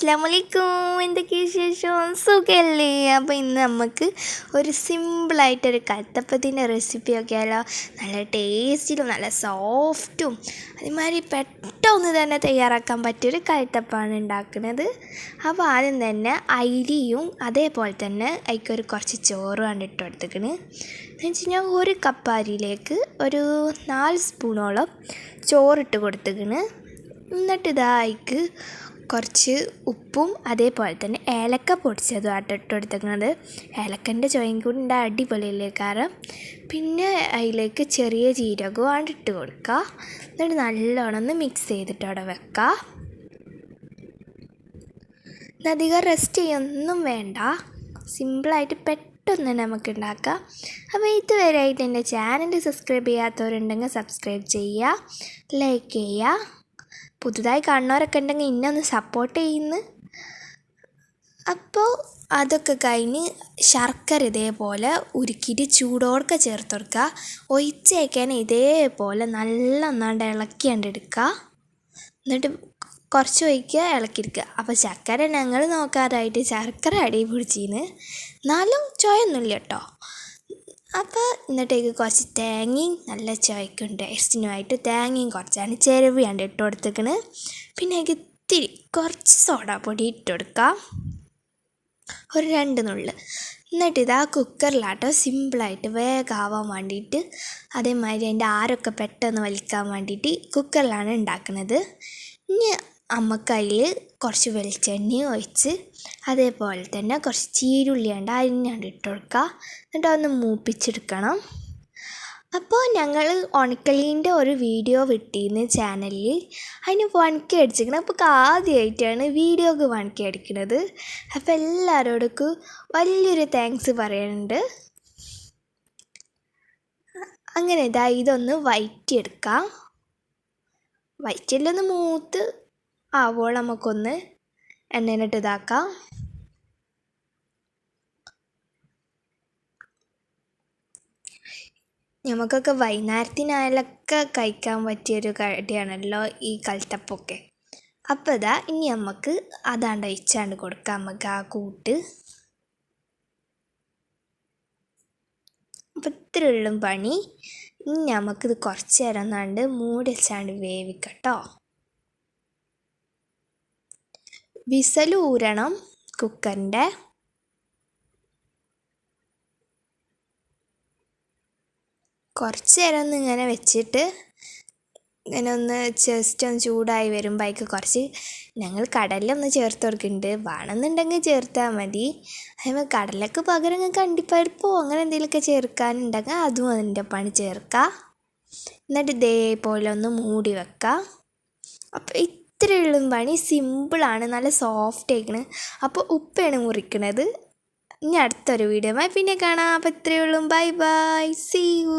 അസ്സാം വലൈക്കും എന്തൊക്കെ വിശേഷം? സുഖമല്ലേ അപ്പോൾ ഇന്ന് നമുക്ക് ഒരു സിമ്പിളായിട്ടൊരു കട്ടപ്പത്തിന്റെ റെസിപ്പി ഒക്കെയാലോ നല്ല ടേസ്റ്റിലും നല്ല സോഫ്റ്റും അതേമാതിരി പെട്ടെന്ന് തന്നെ തയ്യാറാക്കാൻ പറ്റിയൊരു കട്ടപ്പാണ് ഉണ്ടാക്കുന്നത്. അപ്പോൾ ആദ്യം തന്നെ അരിയും അതേപോലെ തന്നെ അതിക്കൊരു കുറച്ച് ചോറും ആണ് ഇട്ട് കൊടുത്തേക്കണ് എന്ന് വെച്ച് കഴിഞ്ഞാൽ ഒരു കപ്പ് അരിയിലേക്ക് ഒരു നാല് സ്പൂണോളം ചോറിട്ട് കൊടുത്തേക്കണ് എന്നിട്ട് ഇതാ അതിക്ക് കുറച്ച് ഉപ്പും അതേപോലെ തന്നെ ഏലക്ക പൊടിച്ചതും ആട്ടോ ഇട്ട് കൊടുത്തേക്കുന്നത് ഏലക്കന്റെ ചുവയും കൂടി ഉണ്ട് അടിപൊളിയല്ലേ കാരണം പിന്നെ അതിലേക്ക് ചെറിയ ജീരകവും ആണ്ട് ഇട്ട് കൊടുക്കുക എന്നിട്ട് നല്ലോണം മിക്സ് ചെയ്തിട്ട് അവിടെ വെക്കുക അധികം റെസ്റ്റ് ചെയ്യൊന്നും വേണ്ട. സിമ്പിളായിട്ട് പെട്ടെന്ന് നമുക്ക് ഉണ്ടാക്കാം അപ്പോൾ ഇതുവരെയായിട്ട് എന്റെ ചാനൽ സബ്സ്ക്രൈബ് ചെയ്യാത്തവരുണ്ടെങ്കിൽ സബ്സ്ക്രൈബ് ചെയ്യുക ലൈക്ക് ചെയ്യുക പുതുതായി കാണുന്നവരൊക്കെ ഉണ്ടെങ്കിൽ ഇന്നെ ഒന്ന് സപ്പോർട്ട് ചെയ്യുന്നു. അപ്പോൾ അതൊക്കെ കഴിഞ്ഞ് ശർക്കര ഇതേപോലെ ഉരുക്കിയിട്ട് ചൂടോടൊക്കെ ചേർത്ത് കൊടുക്കുക. ഒഴിച്ചേക്കാൻ ഇതേപോലെ നല്ല ഒന്നാണ്ട് ഇളക്കി എടുക്കുക. എന്നിട്ട് കുറച്ച് ഒഴിക്കുക ഇളക്കിയെടുക്കുക അപ്പോൾ ശർക്കര ഞങ്ങൾ നോക്കാറായിട്ട് ശർക്കര അടി പിടിച്ചിന്ന് എന്നാലും ചോയൊന്നുമില്ല കേട്ടോ. അപ്പോൾ എന്നിട്ടേക്ക് കുറച്ച് തേങ്ങയും നല്ല ചുവയ്ക്കും ടേസ്റ്റിനുമായിട്ട് തേങ്ങയും കുറച്ചാണ് ചിരവിയാണ്ട് ഇട്ട് കൊടുത്തേക്കണ് പിന്നെ എനിക്ക് ഇത്തിരി കുറച്ച് സോഡാപ്പൊടി ഇട്ട് കൊടുക്കാം. ഒരു രണ്ട് നുള്ളു. എന്നിട്ട് ആ കുക്കറിലാട്ടോ സിമ്പിളായിട്ട് വേഗമാവാൻ വേണ്ടിയിട്ട് അതേമാതിരി അതിന്റെ ആരൊക്കെ പെട്ടെന്ന് വലിക്കാൻ വേണ്ടിയിട്ട് കുക്കറിലാണ് ഉണ്ടാക്കുന്നത്. ഇനി അമ്മക്കയ്യിൽ കുറച്ച് വെളിച്ചെണ്ണ ഒഴിച്ച് അതേപോലെ തന്നെ കുറച്ച് ചീരുള്ളിയാണ്ട് അരിഞ്ഞാണ്ട് ഇട്ട് കൊടുക്കുക. എന്നിട്ട് ഒന്ന് മൂപ്പിച്ചെടുക്കണം. അപ്പോൾ ഞങ്ങൾ ഉണക്കലീന്റെ ഒരു വീഡിയോ വിട്ടിരുന്നു ചാനലിൽ അതിന് വൺ കെ അടിച്ചിരിക്കണം. അപ്പോൾ ആദ്യമായിട്ടാണ് വീഡിയോക്ക് വൺ കെ അടിക്കുന്നത് അപ്പോൾ എല്ലാവരോടൊക്കെ വലിയൊരു താങ്ക്സ് പറയുന്നുണ്ട് അങ്ങനെ ഇതാ ഇതൊന്ന് വയറ്റിയെടുക്കാം. വയറ്റിലൊന്ന് മൂത്ത് ആവോളം നമുക്കൊന്ന് എണ്ണയിലിട്ട് ഇതാക്കാം. നമുക്കൊക്കെ വൈകുന്നേരത്തിനായാലൊക്കെ കഴിക്കാൻ പറ്റിയൊരു കടിയാണല്ലോ ഈ കൽത്തപ്പൊക്കെ. അപ്പോൾ ഇതാ ഇനി നമുക്ക് അതാണ്ട് ഒഴിച്ചാണ്ട് കൊടുക്കാം. നമുക്ക് ആ കൂട്ട്. അപ്പം ഇത്രയുള്ള പണി. ഇനി നമുക്കിത് കുറച്ച് നേരം ഒന്നാണ്ട് മൂടി വെച്ചാണ്ട് വേവിക്കട്ടോ. വിസൽ ഊരണം കുക്കറിന്റെ കുറച്ച് നേരം ഒന്ന് ഇങ്ങനെ വെച്ചിട്ട് ഇങ്ങനെ ഒന്ന് ജസ്റ്റ് ഒന്ന് ചൂടായി വരുമ്പോഴേക്ക് കുറച്ച്. ഞങ്ങൾ കടലൊന്ന് ചേർത്ത് കൊടുക്കുന്നുണ്ട്. വേണമെന്നുണ്ടെങ്കിൽ ചേർത്താൽ മതി. അതേപോലെ കടലക്ക് പകരം നിങ്ങൾക്ക് അണ്ടിപ്പരിപ്പോ അങ്ങനെ എന്തെങ്കിലുമൊക്കെ ചേർക്കാനുണ്ടെങ്കിൽ അതും അതിന്റെ പണി ചേർക്കുക എന്നിട്ട് ഇതേപോലെ ഒന്ന് മൂടി വെക്കുക അപ്പോൾ ഇത്രയുള്ള പണി. സിമ്പിളാണ്. നല്ല സോഫ്റ്റ് ആയിക്കണ്. അപ്പോൾ ഉപ്പയാണ് മുറിക്കണത്. ഇനി അടുത്തൊരു വീഡിയോ പിന്നെ കാണാം. അപ്പോൾ ഇത്രയേ ഉള്ളൂ. Bye bye see you